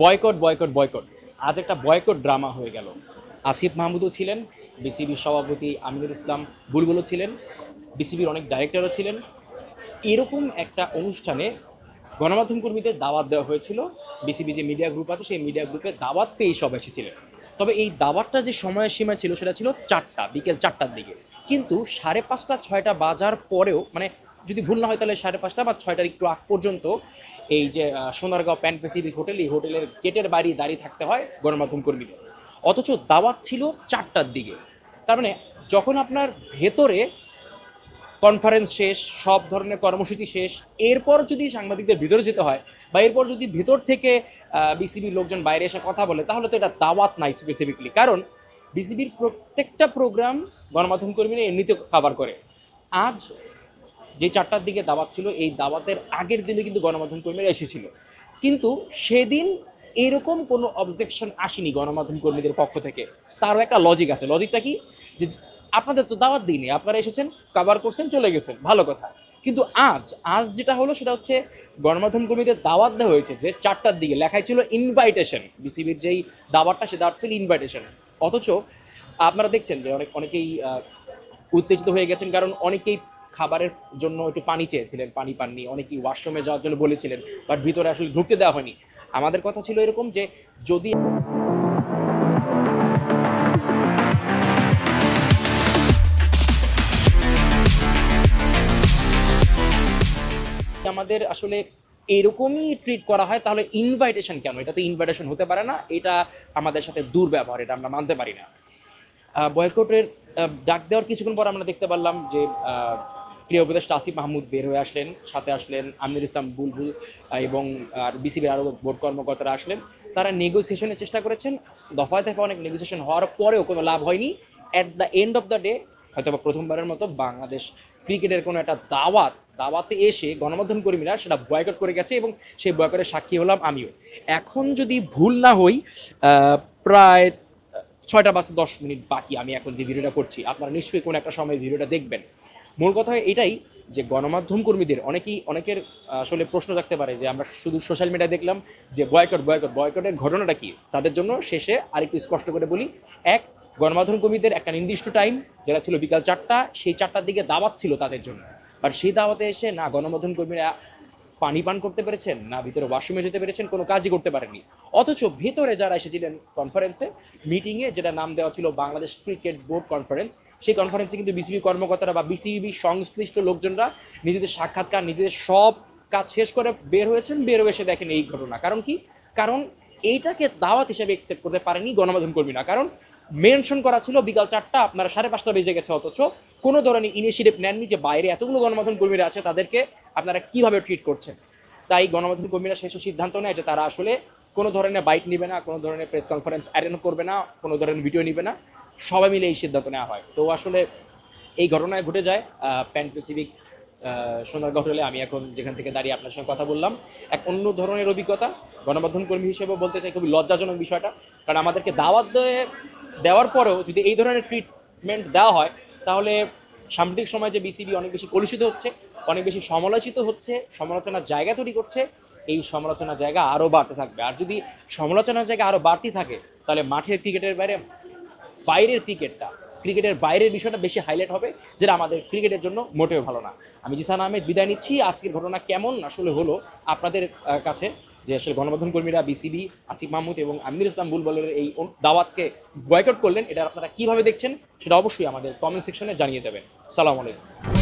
Boycott boycott. Boycott আজ একটা boycott drama হয়ে গেল। আসিফ মাহমুদও ছিলেন, বিসিবির সভাপতি আমিনুল ইসলাম বুলবুলও ছিলেন, বিসিবির অনেক ডাইরেক্টরও ছিলেন। এরকম একটা অনুষ্ঠানে গণমাধ্যম কর্মীদের দাওয়াত দেওয়া হয়েছিল। বিসিবি যে মিডিয়া গ্রুপ আছে, সেই মিডিয়া গ্রুপে দাওয়াত পেয়েই সব এসেছিলেন। তবে এই দাওয়াতটা যে সময়ের সীমা ছিল, সেটা ছিল চারটা, বিকেল চারটার দিকে। কিন্তু সাড়ে পাঁচটা, ছয়টা বাজার পরেও মানে যদি ভুল না হয় তাহলে সাড়ে পাঁচটা বা ছয়টার একটু আগ পর্যন্ত এই যে সোনারগাঁও প্যান প্যাসিফিক হোটেল এই হোটেলের গেটের বাড়ি দাঁড়িয়ে থাকতে হয়, গণমাধ্যম কর্মীদের। অথচ দাওয়াত ছিল চারটার দিকে। তার মানে যখন আপনার ভেতরে কনফারেন্স শেষ, সব ধরনের কর্মসূচি শেষ, এরপর যদি সাংবাদিকদের ভিতরে যেতে হয় বা এরপর যদি ভিতর থেকে বিসিবির লোকজন বাইরে এসে কথা বলে, তাহলে তো এটা দাওয়াত নাই স্পেসিফিকলি কারণ বিসিবির প্রত্যেকটা প্রোগ্রাম গণমাধ্যম কর্মীরা এমনিতে কভার করে। আজ যে চারটার দিকে দাওয়াত ছিল, এই দাওয়াতের আগের দিনে কিন্তু গণমাধ্যম কর্মীরা এসেছিল। কিন্তু সেদিন এরকম কোনো অবজেকশন আসেনি গণমাধ্যম কর্মীদের পক্ষ থেকে। তারও একটা লজিক আছে। লজিকটা কি? যে আপনাদের তো দাওয়াত দিইনি, আপনারা এসেছেন কাভার করছেন, চলে গেছেন। ভালো কথা। কিন্তু আজ আজ যেটা হলো সেটা হচ্ছে গণমাধ্যম কর্মীদের দাওয়াত দেওয়া হয়েছে যে চারটার দিকে লেখাই ছিল ইনভাইটেশন বিসিবির যেই দাওয়াতটা, সে দাওয়াত ছিল ইনভাইটেশন অথচ আপনারা দেখছেন যে অনেক অনেকেই উত্তেজিত হয়ে গেছেন, কারণ অনেকেই খাবারের জন্য একটু পানি চেয়েছিলেন, পানি পাননি। অনেকেই ওয়াশরুমে যাওয়ার জন্য বলেছিলেন বাট ভিতরে আসলে ঢুকতে দেওয়া হয়নি। আমাদের কথা ছিল এরকম যে যদি আমাদের আসলে এরকমই ট্রিট করা হয়, তাহলে ইনভাইটেশন কেন? এটা তো ইনভাইটেশন হতে পারে না, এটা আমাদের সাথে দুর্ব্যবহার, এটা আমরা মানতে পারি না। বয়কটের ডাক দেওয়ার কিছুক্ষণ পর আমরা দেখতে পারলাম যে প্রিয় উপদেষ্টা আসিফ মাহমুদ বের হয়ে আসলেন, সাথে আসলেন আমির ইসলাম বুলবুল এবং, আর বিসিবির আরও বোর্ড কর্মকর্তারা আসলেন। তারা নেগোসিয়েশনের চেষ্টা করেছেন, দফায় দফায় অনেক নেগোসিয়েশন হওয়ার পরেও কোনো লাভ হয়নি। At the end of the day হয়তো প্রথমবারের মতো বাংলাদেশ ক্রিকেটের কোনো একটা দাওয়াত, দাওয়াতে এসে গণমাধ্যম কর্মীরা সেটা বয়কট করে গেছে এবং সেই বয়কটের সাক্ষী হলাম আমিও। এখন যদি ভুল না হই প্রায় ছয়টা বাজতে দশ মিনিট বাকি আমি এখন যে ভিডিওটা করছি, আপনারা নিশ্চয়ই কোনো একটা সময় ভিডিওটা দেখবেন। মূল কথা এটাই যে গণমাধ্যম কর্মীদের, অনেকেই, অনেকের আসলে প্রশ্ন থাকতে পারে যে আমরা শুধু সোশ্যাল মিডিয়ায় দেখলাম যে বয়কট বয়কট বয়কটের ঘটনাটা কি? তাদের জন্য শেষে আরেকটু স্পষ্ট করে বলি, এক গণমাধ্যম কর্মীদের একটা নির্দিষ্ট টাইম যেটা ছিল বিকাল চারটা, সেই চারটার দিকে দাওয়াত ছিল তাদের জন্য। আর সেই দাওয়াতে এসে না গণমাধ্যম কর্মীরা পানি পান করতে পেরেছেন, না ভিতরে ওয়াশরুমে যেতে পেরেছেন, কোনো কাজই করতে পারেননি। অথচ ভিতরে যারা এসেছিলেন কনফারেন্সে মিটিংয়ে যেটা নাম দেওয়া ছিল বাংলাদেশ ক্রিকেট বোর্ড কনফারেন্স সেই কনফারেন্সে কিন্তু বিসিবি কর্মকর্তারা বা বিসিবি সংশ্লিষ্ট লোকজনরা নিজেদের সাক্ষাৎকার, নিজেদের সব কাজ শেষ করে বের হয়েছেন, বের হয়ে এসে দেখেন এই ঘটনা। কারণ কি? কারণ এইটাকে দাওয়াত হিসেবে একসেপ্ট করতে পারেনি গণমাধ্যম কর্মীরা। কারণ মেনশন করা ছিল, বিকাল চারটা আপনারা সাড়ে পাঁচটা বেজে গেছে অথচ। কোনো ধরনের ইনিশিয়েটিভ নেননি যে বাইরে এতগুলো গণমাধ্যম কর্মীরা আছে, তাদেরকে আপনারা কীভাবে ট্রিট করছেন? তাই গণমাধ্যম কর্মীরা শেষে সিদ্ধান্ত নেয় যে তারা আসলে কোনো ধরনের বাইক নেবে না, কোনো ধরনের প্রেস কনফারেন্স অ্যাটেন্ড করবে না, কোনো ধরনের ভিডিও নেবে না। সবাই মিলে এই সিদ্ধান্ত নেওয়া হয়। তো আসলে এই ঘটনায় ঘটে যায়। প্যান প্যাসিফিক সোনারগাঁও হোটেলে আমি এখন যেখান থেকে দাঁড়িয়ে আপনার সঙ্গে কথা বললাম, এক অন্য ধরনের অভিজ্ঞতা। গণমাধ্যম কর্মী হিসেবে বলতে চাই, খুবই লজ্জাজনক বিষয়টা। কারণ আমাদেরকে দাওয়াত দিয়ে দেওয়ার পরেও যদি এই ধরনের ট্রিটমেন্ট দেওয়া হয়, তাহলে সাম্প্রতিক সময়ে যে বিসিবি অনেক বেশি কলুষিত হচ্ছে, অনেক বেশি সমালোচিত হচ্ছে, সমালোচনার জায়গা তৈরি করছে, এই সমালোচনার জায়গা আরও বাড়তে থাকবে। আর যদি সমালোচনার জায়গা আরও বাড়তি থাকে, তাহলে মাঠের ক্রিকেটের বাইরে, বাইরের ক্রিকেটটা, ক্রিকেটের বাইরের বিষয়টা বেশি হাইলাইট হবে, যেটা আমাদের ক্রিকেটের জন্য মোটেও ভালো না। আমি জিসান আহমেদ, বিদায় নিচ্ছি। আজকের ঘটনা কেমন আসলে হলো আপনাদের কাছে যে আসলে গণমাধ্যম কর্মীরা বিসিবি আসিফ মাহমুদ এবং আমির ইসলাম বুলবলের এই দাওয়াতকে বয়কট করলেন, এটা আপনারা কীভাবে দেখছেন, সেটা অবশ্যই আমাদের কমেন্ট সেকশনে জানিয়ে যাবেন। সালাম আলাইকুম।